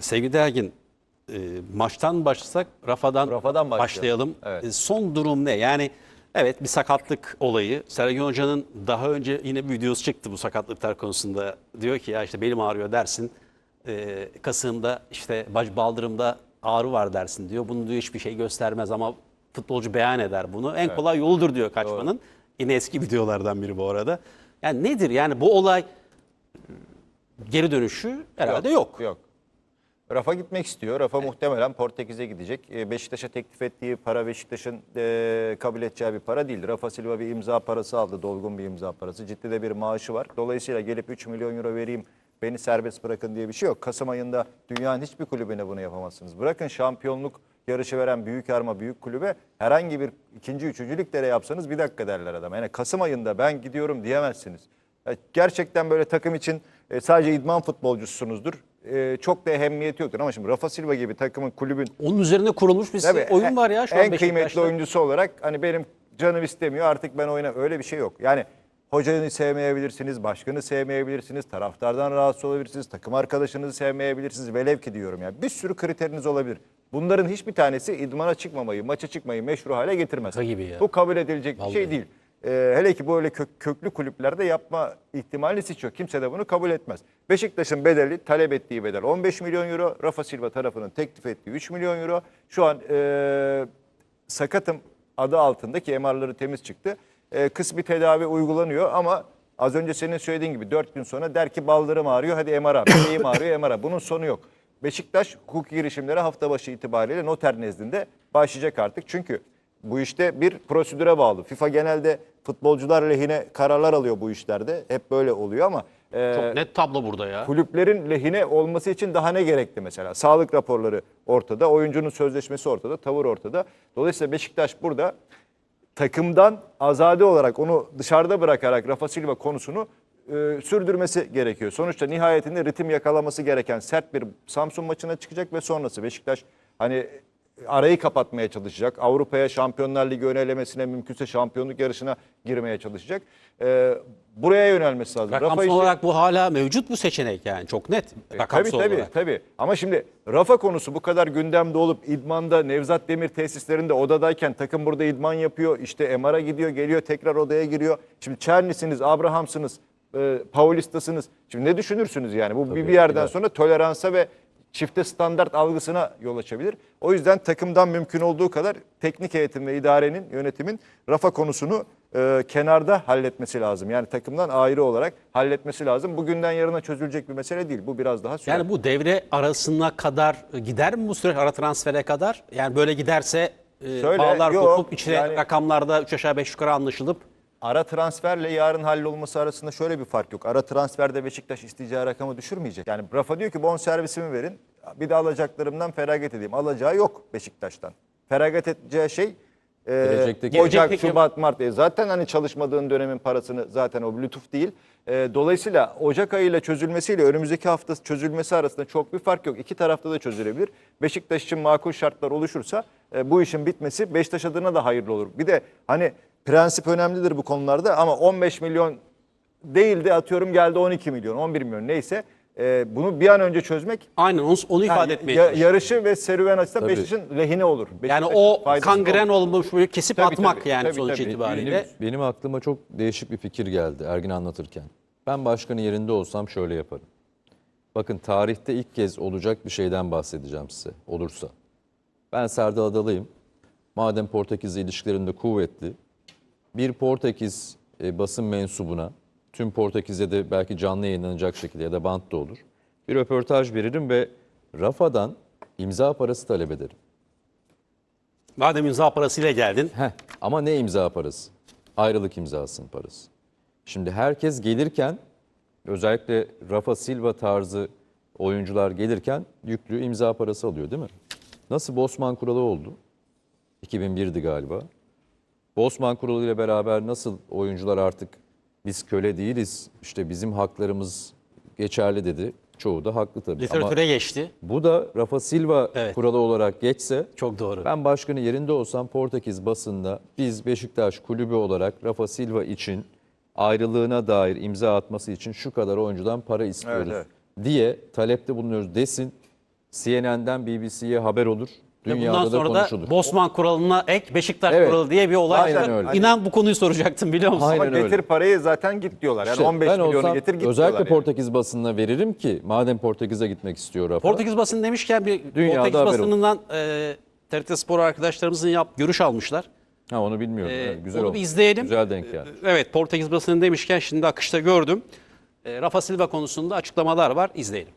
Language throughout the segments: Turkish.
Sevgili Dergin, e, maçtan başlasak Rafa'dan, Rafa'dan başlayalım. Evet. E, son durum ne? Yani evet bir sakatlık olayı. Sergen Hoca'nın daha önce yine bir videosu çıktı bu sakatlıklar konusunda. Diyor ki ya işte belim ağrıyor dersin. E, kasığımda işte baş baldırımda ağrı var dersin diyor. Bunu diyor hiçbir şey göstermez ama futbolcu beyan eder bunu. En kolay yoludur diyor kaçmanın. Yine eski videolardan biri bu arada. Yani nedir yani bu olay geri dönüşü herhalde yok. Yok. Rafa gitmek istiyor. Rafa muhtemelen Portekiz'e gidecek. E, Beşiktaş'a teklif ettiği para Beşiktaş'ın e, kabul edeceği bir para değil. Rafa Silva bir imza parası aldı. Dolgun bir imza parası. Ciddi de bir maaşı var. Dolayısıyla gelip 3 milyon euro vereyim beni serbest bırakın diye bir şey yok. Kasım ayında dünyanın hiçbir kulübüne bunu yapamazsınız. Bırakın şampiyonluk yarışı veren büyük arma büyük kulübe herhangi bir ikinci üçüncü liglere yapsanız bir dakika derler adam. Yani Kasım ayında ben gidiyorum diyemezsiniz. Gerçekten böyle takım için e, sadece idman futbolcusunuzdur. E, Çok da ehemmiyeti yoktur ama şimdi Rafa Silva gibi takımın kulübün Onun üzerine kurulmuş bir Tabii, oyun en- var ya şu an En kıymetli oyuncusu olarak hani benim canım istemiyor artık ben oyna öyle bir şey yok. Yani hocanı sevmeyebilirsiniz, başkanı sevmeyebilirsiniz, taraftardan rahatsız olabilirsiniz, takım arkadaşınızı sevmeyebilirsiniz. Velev ki diyorum ya. Bir sürü kriteriniz olabilir. Bunların hiçbir tanesi idmana çıkmamayı, maça çıkmayı meşru hale getirmez. Gibi ya. Bu kabul edilecek bir Vallahi. şey değil. Ee, hele ki böyle kök- köklü kulüplerde yapma ihtimaliniz hiç yok. Kimse de bunu kabul etmez. Beşiktaş'ın bedeli, talep ettiği bedel 15 milyon euro. Rafa Silva tarafının teklif ettiği 3 milyon euro. Şu an e, sakatım adı altında ki MR'ları temiz çıktı. E, kısmi tedavi uygulanıyor ama az önce senin söylediğin gibi 4 gün sonra der ki baldırım ağrıyor hadi MR'a, bileğim ağrıyor MR'a. Bunun sonu yok. Beşiktaş hukuki girişimlere hafta başı itibariyle noter nezdinde başlayacak artık. Çünkü bu işte bir prosedüre bağlı. FIFA genelde futbolcular lehine kararlar alıyor bu işlerde. Hep böyle oluyor ama e, Çok net tablo burada ya. kulüplerin lehine olması için daha ne gerekli mesela? Sağlık raporları ortada, oyuncunun sözleşmesi ortada, tavır ortada. Dolayısıyla Beşiktaş burada takımdan azade olarak onu dışarıda bırakarak Rafa Silva konusunu e, sürdürmesi gerekiyor. Sonuçta nihayetinde ritim yakalaması gereken sert bir Samsun maçına çıkacak ve sonrası Beşiktaş hani arayı kapatmaya çalışacak. Avrupa'ya Şampiyonlar Ligi önelemesine mümkünse şampiyonluk yarışına girmeye çalışacak. E, buraya yönelmesi lazım. Rakamsal işi- olarak bu hala mevcut bu seçenek yani çok net rakamsal Tabii tabii olarak. tabii. Ama şimdi Rafa konusu bu kadar gündemde olup idmanda Nevzat Demir tesislerinde odadayken takım burada idman yapıyor. İşte MR'a gidiyor, geliyor tekrar odaya giriyor. Şimdi Çerni'siniz, Abraham'sınız, e, Paulistasınız. Şimdi ne düşünürsünüz yani? Bu bir, bir yerden sonra toleransa ve çifte standart algısına yol açabilir. O yüzden takımdan mümkün olduğu kadar teknik heyetin ve idarenin, yönetimin Rafa konusunu e, kenarda halletmesi lazım. Yani takımdan ayrı olarak halletmesi lazım. Bugünden yarına çözülecek bir mesele değil. Bu biraz daha sürer. Yani bu devre arasına kadar gider mi bu süreç ara transfere kadar? Yani böyle giderse e, Şöyle, bağlar yok, kopup içine yani- rakamlarda 3 aşağı 5 yukarı anlaşılıp Ara transferle yarın hallolması arasında şöyle bir fark yok. Ara transferde Beşiktaş isteyeceği rakamı düşürmeyecek. Yani Rafa diyor ki bon servisimi verin. Bir de alacaklarımdan feragat edeyim. Alacağı yok Beşiktaş'tan. Feragat edeceği şey e, Ocak, Şubat, Mart. E, zaten hani çalışmadığın dönemin parasını zaten o lütuf değil. E, dolayısıyla Ocak ayıyla çözülmesiyle önümüzdeki hafta çözülmesi arasında çok bir fark yok. İki tarafta da çözülebilir. Beşiktaş için makul şartlar oluşursa e, bu işin bitmesi Beşiktaş adına da hayırlı olur. Bir de hani prensip önemlidir bu konularda ama 15 milyon değildi atıyorum geldi 12 milyon 11 milyon neyse e, bunu bir an önce çözmek aynen onu, onu ifade yani etmeye ya- çalışıyor. yarışı ve serüven açısından Tabii. Beşiktaş'ın lehine olur. Yani Beşiktaş'ın o faydasına kangren olur. olmuş böyle kesip Tabii, atmak tabii, yani tabii, sonuç tabii. itibariyle. Benim, benim aklıma çok değişik bir fikir geldi Ergin anlatırken. Ben başkanın yerinde olsam şöyle yaparım. Bakın tarihte ilk kez olacak bir şeyden bahsedeceğim size olursa. Ben Serdal Adalı'yım. Madem Portekiz'le ilişkilerinde kuvvetli, bir Portekiz e, basın mensubuna, tüm Portekiz'e de belki canlı yayınlanacak şekilde ya da bant da olur. Bir röportaj veririm ve Rafa'dan imza parası talep ederim. Madem imza parasıyla geldin Heh, ama ne imza parası? Ayrılık imzasının parası. Şimdi herkes gelirken özellikle Rafa Silva tarzı oyuncular gelirken yüklü imza parası alıyor değil mi? Nasıl Bosman kuralı oldu? 2001'di galiba. Bosman kuralı ile beraber nasıl oyuncular artık biz köle değiliz, işte bizim haklarımız geçerli dedi. Çoğu da haklı tabii. Ama literatüre geçti. bu da Rafa Silva Evet. kuralı olarak geçse Çok doğru. ben başkanı yerinde olsam Portekiz basında biz Beşiktaş kulübü olarak Rafa Silva için ayrılığına dair imza atması için şu kadar oyuncudan para istiyoruz Evet, diye talepte bulunuyoruz desin. CNN'den BBC'ye haber olur. Dünyada bundan da sonra da konuşulur. Bosman kuralına ek Beşiktaş Evet. kuralı diye bir olay. Aynen öyle. İnan bu konuyu soracaktım biliyor musun? Aynen Ama öyle. getir parayı zaten git diyorlar. Yani İşte 15 ben milyonu olsam getir git özellikle yani. Portekiz basınına veririm ki madem Portekiz'e gitmek istiyor Rafa. Portekiz basını demişken bir Dünyada Portekiz basınından e, TRT Spor arkadaşlarımızın yap, görüş almışlar. Ha onu bilmiyorum. Ee, Evet, güzel onu oldu. bir izleyelim. Güzel denk geldi. Evet Portekiz basını demişken şimdi akışta gördüm. E, Rafa Silva konusunda açıklamalar var. İzleyelim.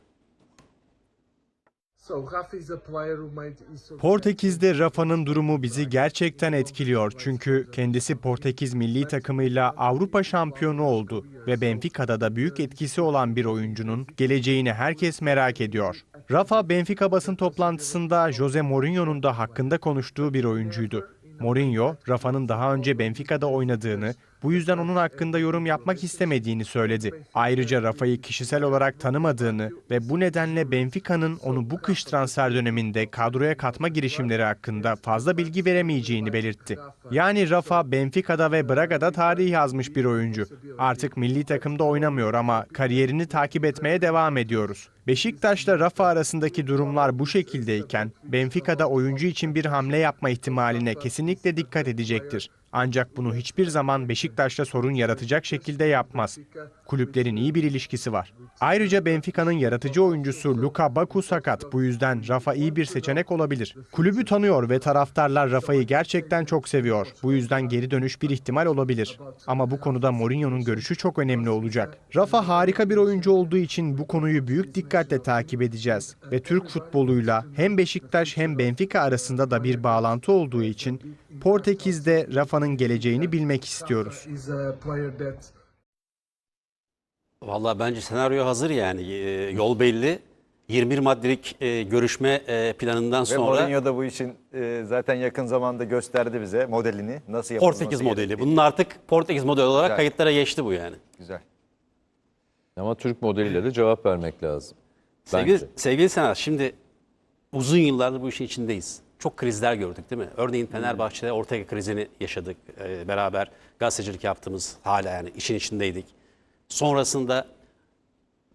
Portekiz'de Rafa'nın durumu bizi gerçekten etkiliyor. Çünkü kendisi Portekiz milli takımıyla Avrupa şampiyonu oldu ve Benfica'da da büyük etkisi olan bir oyuncunun geleceğini herkes merak ediyor. Rafa Benfica basın toplantısında Jose Mourinho'nun da hakkında konuştuğu bir oyuncuydu. Mourinho, Rafa'nın daha önce Benfica'da oynadığını, bu yüzden onun hakkında yorum yapmak istemediğini söyledi. Ayrıca Rafa'yı kişisel olarak tanımadığını ve bu nedenle Benfica'nın onu bu kış transfer döneminde kadroya katma girişimleri hakkında fazla bilgi veremeyeceğini belirtti. Yani Rafa Benfica'da ve Braga'da tarih yazmış bir oyuncu. Artık milli takımda oynamıyor ama kariyerini takip etmeye devam ediyoruz. Beşiktaş'la Rafa arasındaki durumlar bu şekildeyken Benfica'da oyuncu için bir hamle yapma ihtimaline kesinlikle dikkat edecektir. Ancak bunu hiçbir zaman Beşiktaş'ta sorun yaratacak şekilde yapmaz. Kulüplerin iyi bir ilişkisi var. Ayrıca Benfica'nın yaratıcı oyuncusu Luka Baku sakat. Bu yüzden Rafa iyi bir seçenek olabilir. Kulübü tanıyor ve taraftarlar Rafa'yı gerçekten çok seviyor. Bu yüzden geri dönüş bir ihtimal olabilir. Ama bu konuda Mourinho'nun görüşü çok önemli olacak. Rafa harika bir oyuncu olduğu için bu konuyu büyük dikkatle takip edeceğiz. Ve Türk futboluyla hem Beşiktaş hem Benfica arasında da bir bağlantı olduğu için Portekiz'de Rafa'nın geleceğini bilmek istiyoruz. is a player that Vallahi bence senaryo hazır yani. E, yol belli. 21 maddelik e, görüşme e, planından Ve sonra Mourinho da bu için e, zaten yakın zamanda gösterdi bize modelini. Nasıl yapılması Portekiz modeli. Bunun artık Portekiz modeli olarak Güzel. kayıtlara geçti bu yani. Güzel. Ama Türk modeliyle de cevap vermek lazım. Sevgili, Bence. sevgili Senar, şimdi uzun yıllardır bu işin içindeyiz. Çok krizler gördük değil mi? Örneğin Fenerbahçe'de Ortega krizini yaşadık. Ee, beraber gazetecilik yaptığımız hala yani işin içindeydik. Sonrasında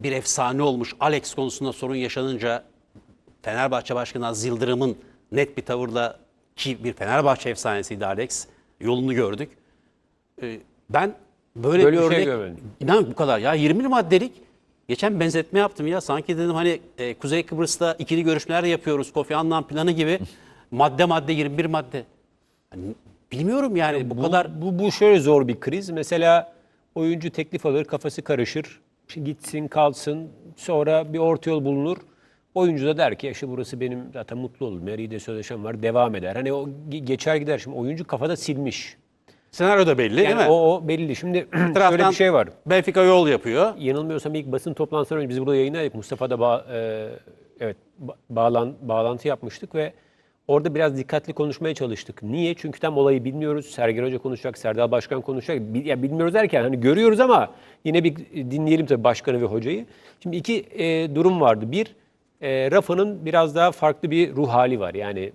bir efsane olmuş Alex konusunda sorun yaşanınca Fenerbahçe Başkanı Aziz Yıldırım'ın net bir tavırla ki bir Fenerbahçe efsanesiydi Alex. Yolunu gördük. Ee, ben böyle, Böyle bir örnek örnek görmedim. İnan bu kadar ya 20 maddelik geçen bir benzetme yaptım ya sanki dedim hani e, Kuzey Kıbrıs'ta ikili görüşmeler yapıyoruz Kofi Annan planı gibi madde madde 21 madde. Hani bilmiyorum yani bu, bu kadar bu, bu şöyle zor bir kriz. Mesela oyuncu teklif alır, kafası karışır. Şimdi gitsin, kalsın. Sonra bir orta yol bulunur. Oyuncu da der ki işte burası benim zaten mutlu oldum. Meri'de sözleşmem var. Devam eder. Hani o ge- geçer gider. Şimdi oyuncu kafada silmiş. senaryo da belli Yani değil mi? o, o belli. Şimdi şöyle bir şey var. Benfica yol yapıyor. yanılmıyorsam ilk basın toplantısından önce biz burada yayınladık. Mustafa da ba- e, evet ba- bağlan bağlantı yapmıştık ve orada biraz dikkatli konuşmaya çalıştık. Niye? Çünkü tam olayı bilmiyoruz. Sergen Hoca konuşacak, Serdal Başkan konuşacak. Ya bilmiyoruz derken hani görüyoruz ama yine bir dinleyelim tabii başkanı ve hocayı. Şimdi iki e, durum vardı. Bir, e, Rafa'nın biraz daha farklı bir ruh hali var. Yani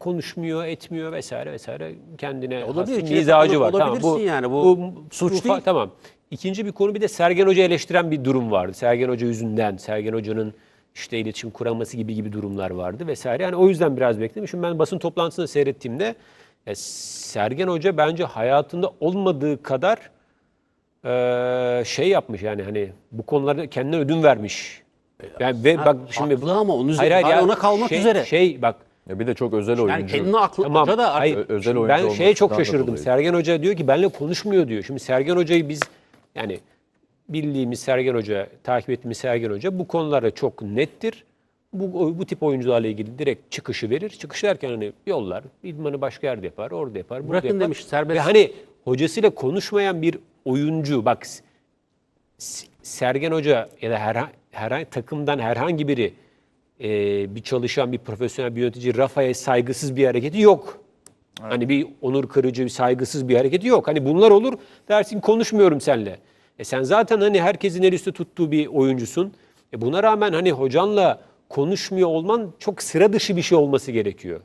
konuşmuyor, etmiyor vesaire vesaire kendine Olabilir, has mizacı var. Tamam, olabilirsin yani. Bu suç fa- değil. Tamam. İkinci bir konu bir de Sergen Hoca eleştiren bir durum vardı. Sergen Hoca yüzünden, Sergen Hoca'nın işte iletişim kuraması gibi gibi durumlar vardı vesaire. Yani o yüzden biraz beklemişim. Ben basın toplantısını seyrettiğimde e, Sergen Hoca bence hayatında olmadığı kadar e, şey yapmış yani hani bu konularda kendine ödün vermiş. Yani ve bak şimdi haklı ama onun üzerine- hala ona kalmak şey, üzere. Şey bak Ya bir de çok özel Yani oyuncu. kendini aklı Tamam. hoca da Hayır, özel oyuncu ben şeye çok şaşırdım. Sergen Hoca diyor ki benimle konuşmuyor diyor. Şimdi Sergen Hoca'yı biz yani bildiğimiz Sergen Hoca, takip ettiğimiz Sergen Hoca bu konularda çok nettir. Bu, bu tip oyuncularla ilgili direkt çıkışı verir. Çıkış derken hani yollar, idmanı başka yerde yapar, orada yapar, burada Bırakın yapar. demiş, serbest. Ve hani hocasıyla konuşmayan bir oyuncu, bak Sergen Hoca ya da herhangi, herhangi takımdan herhangi biri e, bir çalışan, bir profesyonel, bir yönetici Rafa'ya saygısız bir hareketi yok. Hani bir onur kırıcı, bir saygısız bir hareketi yok. Hani bunlar olur dersin konuşmuyorum seninle. E sen zaten hani herkesin el üstü tuttuğu bir oyuncusun. E buna rağmen hani hocanla konuşmuyor olman çok sıra dışı bir şey olması gerekiyor.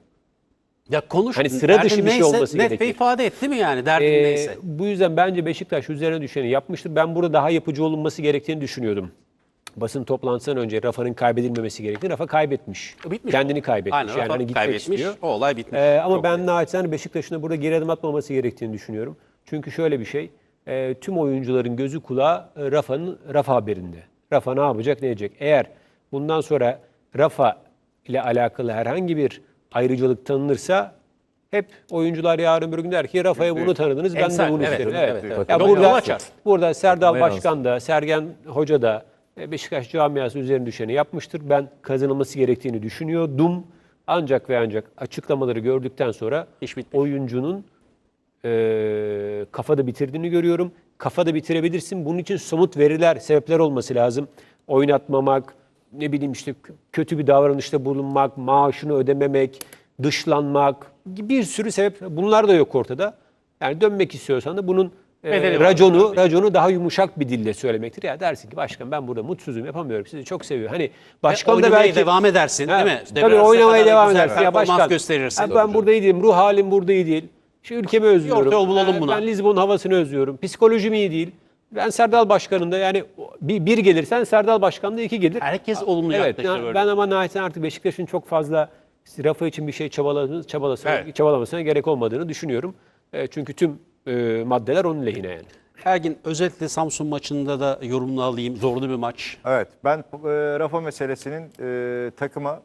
ya konuş. Hani sıra dışı bir şey neyse olması net gerekir. ve ifade etti mi yani derdin Ee, neyse? bu yüzden bence Beşiktaş üzerine düşeni yapmıştır. Ben burada daha yapıcı olunması gerektiğini düşünüyordum. basın toplantısından önce Rafa'nın kaybedilmemesi gerektiğini Rafa kaybetmiş. Bitmiş Kendini o. kaybetmiş. Aynen, yani Rafa hani gitmek kaybetmiş, istiyor. o olay bitmiş. Ee, ama Çok ben net. naçizane Beşiktaş'ın da burada geri adım atmaması gerektiğini düşünüyorum. Çünkü şöyle bir şey. E, tüm oyuncuların gözü kulağı e, Rafa'nın Rafa haberinde. Rafa ne yapacak, ne edecek? Eğer bundan sonra Rafa ile alakalı herhangi bir ayrıcalık tanınırsa hep oyuncular yarın bir gün der ki Rafa'ya bunu tanıdınız, ben Emsal, de bunu evet, isterim. evet, Evet. evet. Ya Yol- burada, açar. burada Serdal Başkan da, Sergen Hoca da e, Beşiktaş camiası üzerine düşeni yapmıştır. Ben kazanılması gerektiğini düşünüyordum. Ancak ve ancak açıklamaları gördükten sonra İş bitmiş. oyuncunun e, kafada bitirdiğini görüyorum. Kafada bitirebilirsin. Bunun için somut veriler, sebepler olması lazım. Oynatmamak, ne bileyim işte kötü bir davranışta bulunmak, maaşını ödememek, dışlanmak, bir sürü sebep. Bunlar da yok ortada. Yani dönmek istiyorsan da bunun e, var. raconu, raconu daha yumuşak bir dille söylemektir. Ya dersin ki başkan ben burada mutsuzum yapamıyorum. Sizi çok seviyorum. Hani başkan da belki devam edersin Ha, değil mi? Tabii oynamaya devam edersin. Ya başkan gösterirsin. ha, ben burada iyi değilim. Ruh halim burada iyi değil. Şu ülkemi özlüyorum. yol bulalım Ha, buna. Ben Lizbon havasını özlüyorum. Psikolojim iyi değil. Ben Serdal Başkan'ın da yani bir, bir gelirsen Serdal Başkan da iki gelir. Herkes olumlu evet, yaklaşır ya- böyle. Ben ama nihayetinde artık Beşiktaş'ın çok fazla Rafa için bir şey çabalaması, çabalasına, Evet. çabalamasına gerek olmadığını düşünüyorum. E, çünkü tüm e, maddeler onun lehine yani. Ergin özellikle Samsun maçında da yorumunu alayım. Zorlu bir maç. Evet ben e, Rafa meselesinin e, takıma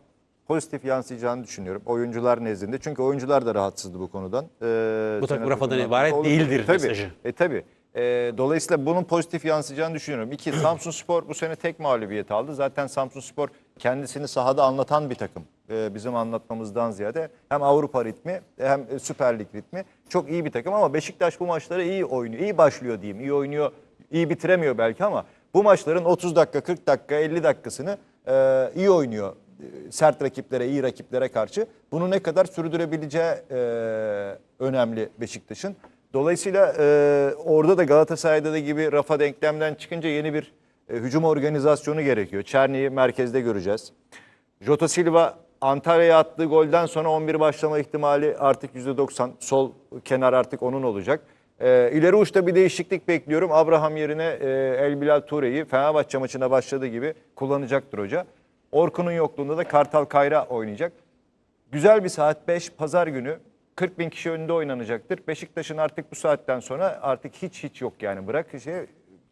pozitif yansıyacağını düşünüyorum. Oyuncular nezdinde. Çünkü oyuncular da rahatsızdı bu konudan. E, Bu takım Rafa'dan ibaret Olur. değildir tabii, mesajı. E, tabii. E, dolayısıyla bunun pozitif yansıyacağını düşünüyorum. İki, Samsun Spor bu sene tek mağlubiyet aldı. Zaten Samsun Spor kendisini sahada anlatan bir takım. E, bizim anlatmamızdan ziyade hem Avrupa ritmi hem Süper Lig ritmi. Çok iyi bir takım ama Beşiktaş bu maçları iyi oynuyor. İyi başlıyor diyeyim. İyi oynuyor. İyi bitiremiyor belki ama bu maçların 30 dakika, 40 dakika, 50 dakikasını e, iyi oynuyor. E, Sert rakiplere, iyi rakiplere karşı. Bunu ne kadar sürdürebileceği e, önemli Beşiktaş'ın. Dolayısıyla e, orada da Galatasaray'da da gibi rafa denklemden çıkınca yeni bir e, hücum organizasyonu gerekiyor. Çerni'yi merkezde göreceğiz. Jota Silva Antalya'ya attığı golden sonra 11 başlama ihtimali artık %90. Sol kenar artık onun olacak. Ee, ileri uçta bir değişiklik bekliyorum. Abraham yerine e, El Bilal Ture'yi Fenerbahçe maçına başladığı gibi kullanacaktır hoca. Orkun'un yokluğunda da Kartal Kayra oynayacak. Güzel bir saat 5 pazar günü 40 bin kişi önünde oynanacaktır. Beşiktaş'ın artık bu saatten sonra artık hiç hiç yok yani bırak şey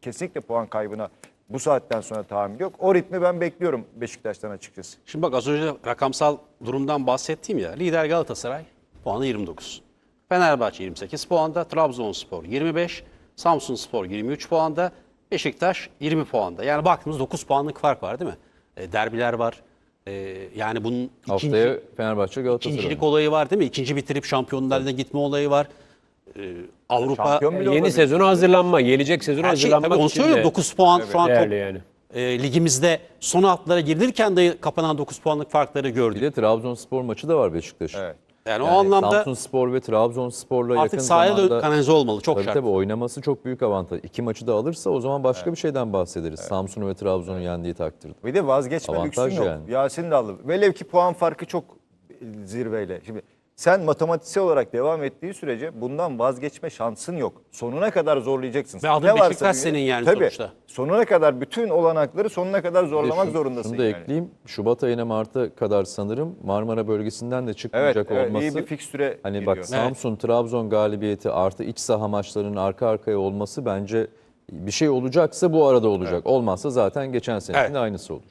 kesinlikle puan kaybına bu saatten sonra tahammül yok. O ritmi ben bekliyorum Beşiktaş'tan açıkçası. Şimdi bak az önce rakamsal durumdan bahsettiğim ya. Lider Galatasaray puanı 29. Fenerbahçe 28 puanda, Trabzonspor 25, Samsunspor 23 puanda, Beşiktaş 20 puanda. Yani baktığımız 9 puanlık fark var değil mi? E, derbiler var. E, yani bunun Haftaya ikinci, Fenerbahçe Galatasaray. ikincilik olayı var değil mi? İkinci bitirip Şampiyonlar Ligi'ne gitme olayı var. E, Avrupa Yeni olabilir. sezona hazırlanma, gelecek sezona her şey, hazırlanmak tabii onu için söylüyorum. de 9 puan şu an top, yani. e, ligimizde son hatlara girilirken de kapanan 9 puanlık farkları gördük. Bir de Trabzonspor maçı da var Beşiktaş'ın. Evet. Yani, o anlamda Samsunspor ve Trabzonspor'la yakın artık sahaya zamanda da kanalize olmalı. Çok tabii şart. tabii oynaması çok büyük avantaj. İki maçı da alırsa o zaman başka bir şeyden bahsederiz. Samsun'u ve Trabzon'u yendiği takdirde. Bir de vazgeçme Avantaj lüksün yok. yani. Yasin de aldı. Velev ki puan farkı çok zirveyle. Şimdi sen matematiksel olarak devam ettiği sürece bundan vazgeçme şansın yok. Sonuna kadar zorlayacaksın. Ve adın Ne varsa Beşiktaş senin yani Tabii, sonuçta. Sonuna kadar bütün olanakları sonuna kadar zorlamak şu- zorundasın. Şunu da yani. ekleyeyim. Şubat ayına Mart'a kadar sanırım Marmara bölgesinden de çıkmayacak Evet, evet olması. iyi bir fikstüre Hani giriyor. bak Samsun Trabzon galibiyeti artı iç saha maçlarının arka arkaya olması bence bir şey olacaksa bu arada olacak. Olmazsa zaten geçen senekin Evet. aynısı olur.